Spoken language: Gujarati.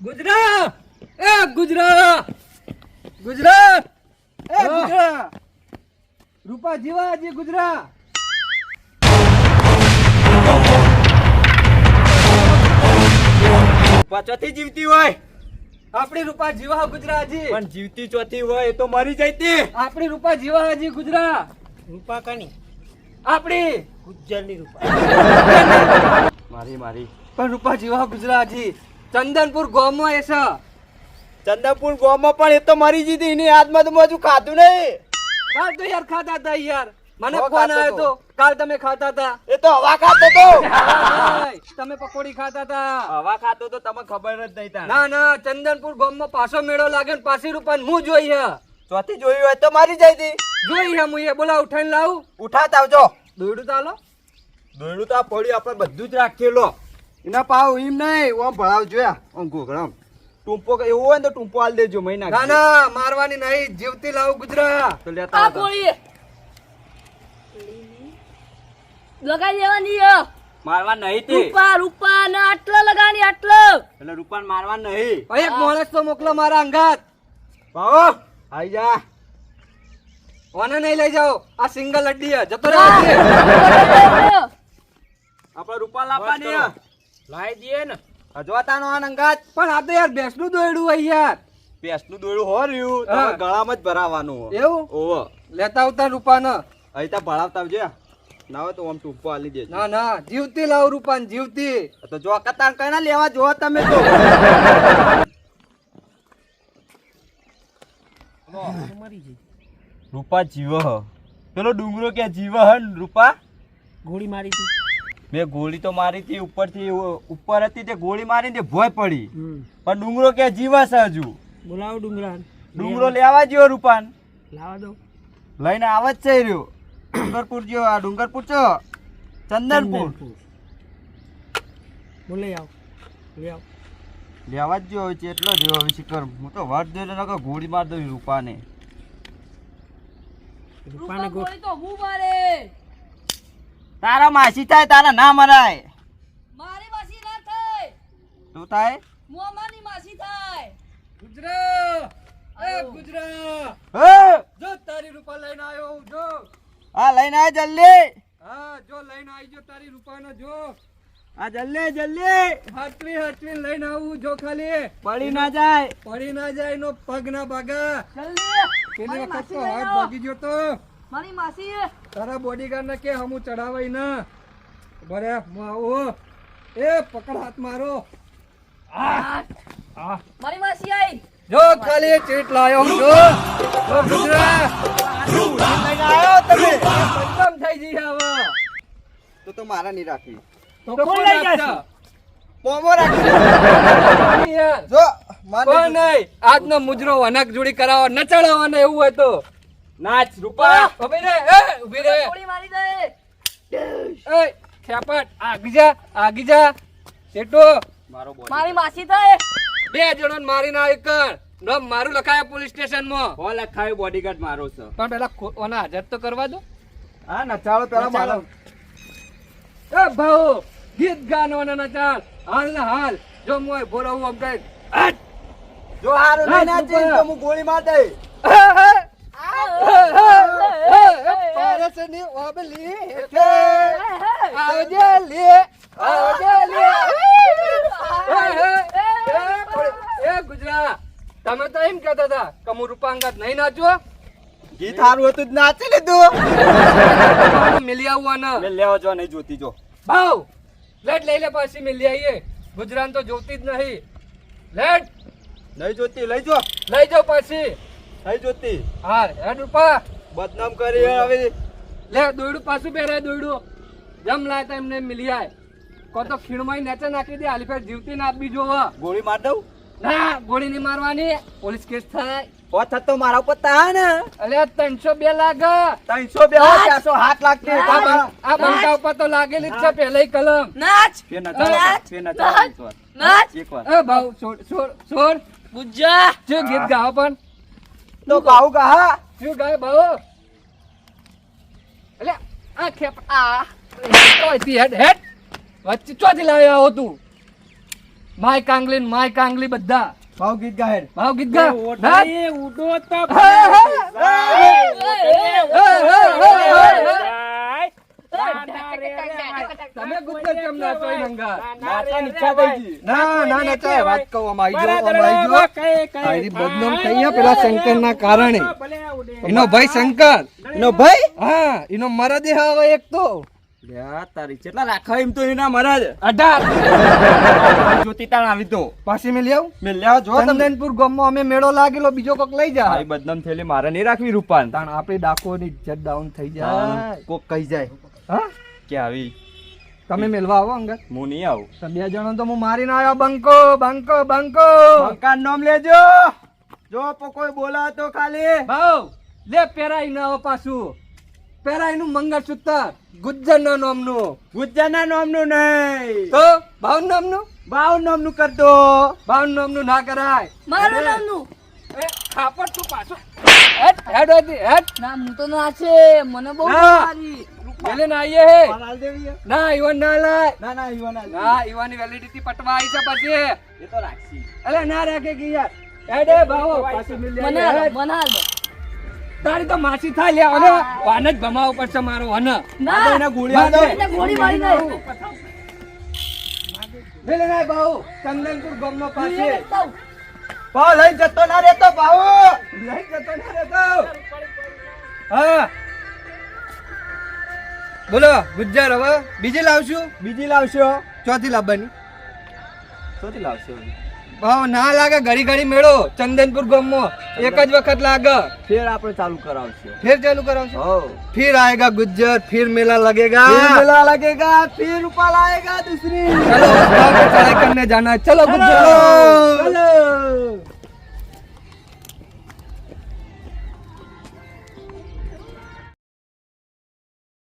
ગુજરા! એ ગુજરાત ગુજરાત એ ગુજરાત રૂપા જીવા હજી રૂપા ચોથી જીવતી હોય. આપણી રૂપા જીવા ગુજરાજી પણ જીવતી ચોથી હોય એ તો મરી જઈતી. આપણી રૂપા જીવા હજી ગુજરા. રૂપા કની? આપણી. ગુજ્જરની રૂપા. મારી મારી. પણ રૂપા જીવા ગુજરા હજી ચંદનપુર ગામમાં એ છે. ચંદનપુર ગામમાં પણ એ તો મરી જીધી એની હાથમાં તો હજુ ખાધું નહીં. કાલ તો યાર ખાતા હતા યાર. મને ફોન આવ્યો તો. તો. કાલ તમે ખાતા હતા એ તો હવા ખાતો તો. તમે પકોડી ખાતા હતા હવા ખાતો તો તમને ખબર જ નહીં તા ના ના ચંદનપુર ગામમાં પાછો મેળો લાગે ને પાછી રૂપાન હું જોઈ હે. ચોથી જોયું હોય તો મારી જાય હતી. જોઈ હે હું એ. બોલા ઉઠાઈને લાવું. ઉઠાત આવજો. દોડું તાલો દોડું તો આ પડ્યું આપણે બધું જ રાખેલો એના પાવ એમ નહીં ઓમ ભળાવ જોયા. ઓમ ઘોઘરામ ટૂંપો એવો હોય તો ટૂંપો આલ દેજો મહિના ના ના મારવાની નહીં. જીવતી લાવ ગુજરાત તો લેતા આ ગોળી લગાઈ દેવાની. મારવા નહીં તે. રૂપા રૂપા ને આટલો લગાની આટલો. એટલે રૂપા મારવા નહીં. ભાઈ એક માણસ તો મોકલો મારા અંગાત. ભાવો. આઈ જા. ઓને નહીં લઈ જાઓ. આ સિંગલ અડ્ડી હે જતો રહે. આપણે રૂપા લાવવાની. લાવી દઈએ ને. હજુ તાનો આ પણ આ તો યાર ભેંસનું દોયડું હોય યાર. ભેંસનું દોયડું હો રહ્યું. તમારે ગળામાં જ ભરાવાનું. એવું? ઓવો લેતા આવતા રૂપાને. અહીં તો ભરાવતા આવજો. ના હોય તો આમ ટૂંપો આલી દેજો. ના ના. જીવતી લાવ રૂપાન જીવતી. તો જો કતાર કઈ ના લેવા જો તમે તો. રૂપા જીવ હ. પેલો ડુંગરો કે જીવ હન રૂપા? ગોળી મારી હતી મેં ગોળી તો મારી હતી ઉપરથી ઉપર હતી તે ગોળી મારી તે ભોય પડી. પણ ડુંગરો કે જીવા હજુ. બોલાવો ડુંગરા. ડુંગરો લેવા જ્યો રૂપાન. લાવા દો. લઈને આવે જ છે રહ્યો. ડુંગરપુર જ્યો આ ડુંગરપુર છો? ચંદનપુર. બોલે આવ લે આવ. લેવા જ જ્યો હવે ચેટલો જ્યો હવે શિખર. હું તો વાત જોઈને નકો ગોળી માર દઉં રૂપાને. રૂપાને ગોળી તો હું મારે? તારા માસી થાય તારા ના મરાય. મારી માસી ના થાય. તું થાય? મોમાની માસી થાય. ગુજરાત એ ગુજરા! ગુજરાત હે! જો તારી રૂપા લઈને આવ્યો હું જો. હા લઈને આય જલ્દી. હા જો લઈને આવી જો તારી રૂપાનો જો. આ જલ્દી જલ્દી. હાથવી હાથવી લઈને આવું જો ખાલી. પડી ના જાય. પડી ના જાય નો પગ ના ભાગા જલ્દી. પેલી વખત તો હાથ ભાગી ગયો તો. મારી માસી તારા બોડીગાર્ડ ને કે હમું ચડાવાય ને. બરે માવો એ પકડ હાથ મારો. મારી માસી આઈ. જો ખાલી ચીટ લાયો જો. જો ગુજરા આવ્યો તમે. પંચમ થઈ જઈ આવો તો તો મારા નહીં રાખી. તો કોણ કોણ લઈ જશે? પોમો રાખી. જો મારે કોઈ નહીં? આજનો મુજરો વનક જોડી કરાવો ન ચડાવવાનો એવું હોય તો. નાચ રૂપા. ઊભી રે એ ઊભી રે ગોળી મારી દે. એ ખેપટ આગી જા આગી જા. સેટો મારો બોલ મારી માસી થાય. બે જણોને મારી ના એક નામ મારું લખાય પોલીસ સ્ટેશનમાં હો લખાય બોડીગાર્ડ મારો છે. પણ પેલા ઓના હાજર તો કરવા દો. હા નચાળો પેલા મારો. એ ભાઉ ગીત ગાનો ને નચાલ હાલ ને હાલ. જો મોય ભોરો હું આમ કઈ જો હારું નહીં નાચી તો હું ગોળી માર દઈ પારસની ઓબલી હેઠે આવજે લે આવજે લે. એ, એ, એ, એ ગુજરાત તમે તો એમ કહેતા હતા કે હું રૂપાંગત નહીં નાચવા ગીત હારું હતું જ નાચી લીધું. મિલી આવવાના મેં લેવા જો નહીં જોતી જો. ભાવ લેટ લઈ લે પાછી મિલી આવીએ. ગુજરાત તો જોતી જ નહીં. લેટ. નહીં જોતી લઈ જો. લઈ જાઓ પાછી. નહીં જોતી હા હેડ રૂપા બદનામ કરી હવે. લે દોયડું પાછું પહેરાય દોયડું. જમ લાય એમને મિલી આય કો તો ખીણમાં નેચે નાખી દે હાલી ફેર જીવતી ના આપી જોવો ગોળી માર દઉં? ના ગોળી નહીં મારવાની. પોલીસ કેસ થાય. ઓ થતો મારા ઉપર તા ને. અલે ત્રણસો બે લાગે આ ત્રણસો બે ચારસો હાથ લાગતી આ બંકા ઉપર તો લાગેલી જ છે પહેલા કલમ. નાચ ફેર નચાવો નાચ, નચાવો નાચ એક વાર. એ ભાવ છોડ છોડ છોડ. ગુજ્જા જે ગીત ગાવ પણ. તો ગાઉ ગા શું ગાય ભાવ એટલે આ ખેપ આ તોયથી હેડ હેડ. વચ્ચે ચોથી લાવ્યા આવો તું. માય કાંગલી માય કાંગલી બધા. ભાવ ગીત ગાહેર ભાવ ગીત ગા ઉડો તો હે, હે. ભાઈ. હે, હે, હે, હે, હે. ભાઈ. તમે ગુજર કેમ નાચો ઈ નંગા? નાચવાની ઈચ્છા થઈ ગઈ. ના ના નચાય વાત કહું આમ આવી જાઓ, આમ બરાબર, આવી જાઓ. કઈ, કઈ. આયરી બદનામ થઈ ગયા પેલા શંકરના કારણે. એનો ભાઈ શંકર. એનો ભાઈ? હા. એનો મરદ એ હવે એક તો. તારી કેટલા રાખા એમ તો એના મહારાજ અઢાર. જોતી તાણ આવી તો. પાછી મેં લેવું? મેં લ્યા જો ચંદનપુર ગામમાં અમે મેળો લાગેલો બીજો કોક લઈ જા. બદનામ થયેલી મારે નહીં રાખવી રૂપાન તાણ આપણી ડાકોરની ઇજ્જત ડાઉન થઈ જાય. કોક કહી જાય. હા? કે આવી. તમે મેલવા આવો અંગત. હું નહીં આવું. તમે બે જણો તો હું મારીને આવ્યો. બંકો બંકો બંકો. મકાન નામ લેજો. જો કોઈ બોલા તો ખાલી. ભાવ લે પેરાઈ ના આવો પાછું. પેરાઈ નું મંગળસૂત્ર. ગુજ્જર ના નામનું. ગુજ્જાના નામનું નહીં. તો ભાવ નામનું? બાવ નામનું કરતો ભાવ નામનું ના કરાય. મારું નામનું. એ ખાપડ તું પાછો. હેડ હેડ હેડ નામ નામ તો ના છે. મને બહુ ના. સારી પેલે ના આઈએ હે. હાલ દેવી ના ઈવન ના લાય. ના ના ઈવન ના ઈવાની વેલિડિટી પટવા આવી છે પછી. એ તો રાખશી. અલે ના રાખે કે યાર. એડે ભાવો. પાછી મિલ મને જાય મને હાલો. તારી તો માસી થાય લે અને વાન જ ભમાવો પડશે મારો વન ના. એને ગોળીયા દો એને ગોળી મારી દે વેલે ના ભાવ. ચંદનપુર ગામનો પાસે ભાવ લઈ જતો ના રહેતો ભાવ. લઈ જતો ના રહેતો. હા. બોલો ગુજ્જર હવે બીજી લાવશું બીજી લાવશો ચોથી લાવવાની શોધી લાવશો ભાવ ના લાગે ઘડી ઘડી મેળો ચંદનપુર ગામમાં એક જ વખત લાગે ફેર આપણે ચાલુ કરાવશો फिर चालू कराओ हो फिर आएगा गुज्जर फिर मेला लगेगा फिर मेला लगेगा फिर ऊपर आएगा दूसरी चलो गाँव पे चढ़ाई करने जाना है चलो गुज्जर चलो